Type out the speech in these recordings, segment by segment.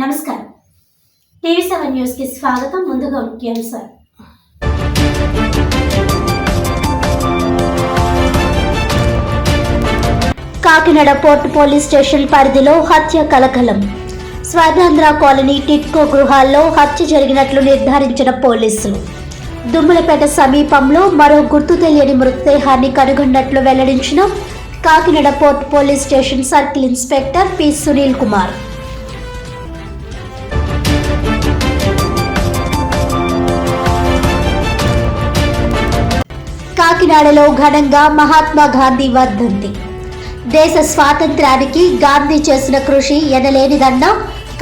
నమస్కారం. TV seven న్యూస్కి స్వాగతం ముందుగా ముఖ్యాంశాలు. కాకినాడ పోర్ట్ పోలీస్ స్టేషన్ పరిధిలో హత్య కలకలం. స్వర్ణాంధ్ర కాలనీ టిట్కో గృహాల్లో హత్య జరిగినట్లు నిర్ధారించిన పోలీసులు. దుమ్మలపేట సమీపంలో మరో గుర్తు తెలియని మృతదేహాన్ని కనుగొన్నట్లు వెల్లడించిన Kakinada port police station circle inspector P Sunil Kumar. కాకినాడలో ఘనంగా మహాత్మా గాంధీ వర్ధంతి. దేశ స్వాతంత్ర్యానికి గాంధీ చేసిన కృషి ఎనలేనిదన్న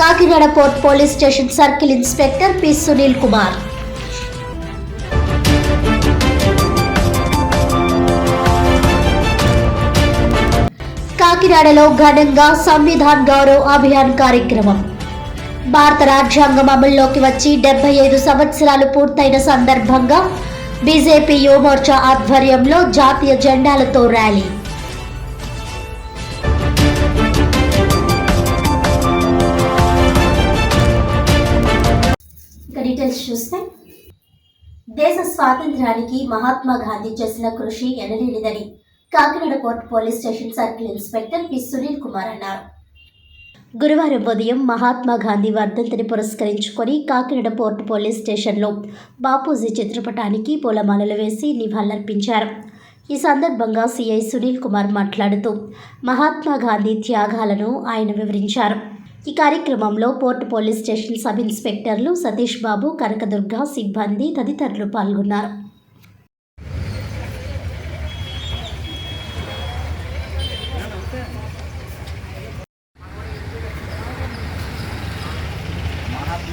Kakinada port police station circle inspector P. Sunil Kumar. కాకినాడలో ఘనంగా సంవిధాన్ గౌరవ్ అభియాన్ కార్యక్రమం. భారత రాజ్యాంగం అమల్లోకి వచ్చి డెబ్బై ఐదు సంవత్సరాలు పూర్తయిన సందర్భంగా బీజేపీ యువమోర్చా ఆధ్వర్యంలో జాతీయ జెండాలతో ర్యాలీ. డీటెయిల్స్ చూస్తే దేశ స్వాతంత్ర్యానికి మహాత్మా గాంధీ చేసిన కృషి ఎనలేనిదని Kakinada port police station circle inspector P Sunil Kumar అన్నారు. గురువారం ఉదయం మహాత్మా గాంధీ వర్ధంతిని పురస్కరించుకొని కాకినాడ పోర్ట్ పోలీస్ స్టేషన్లో బాపూజీ చిత్రపటానికి పూలమాలలు వేసి నివాళులర్పించారు. ఈ సందర్భంగా సిఐ సునీల్ కుమార్ మాట్లాడుతూ మహాత్మా గాంధీ త్యాగాలను ఆయన వివరించారు. ఈ కార్యక్రమంలో పోర్ట్ పోలీస్ స్టేషన్ సబ్ ఇన్స్పెక్టర్లు సతీష్ బాబు కనకదుర్గ సిబ్బంది తదితరులు పాల్గొన్నారు.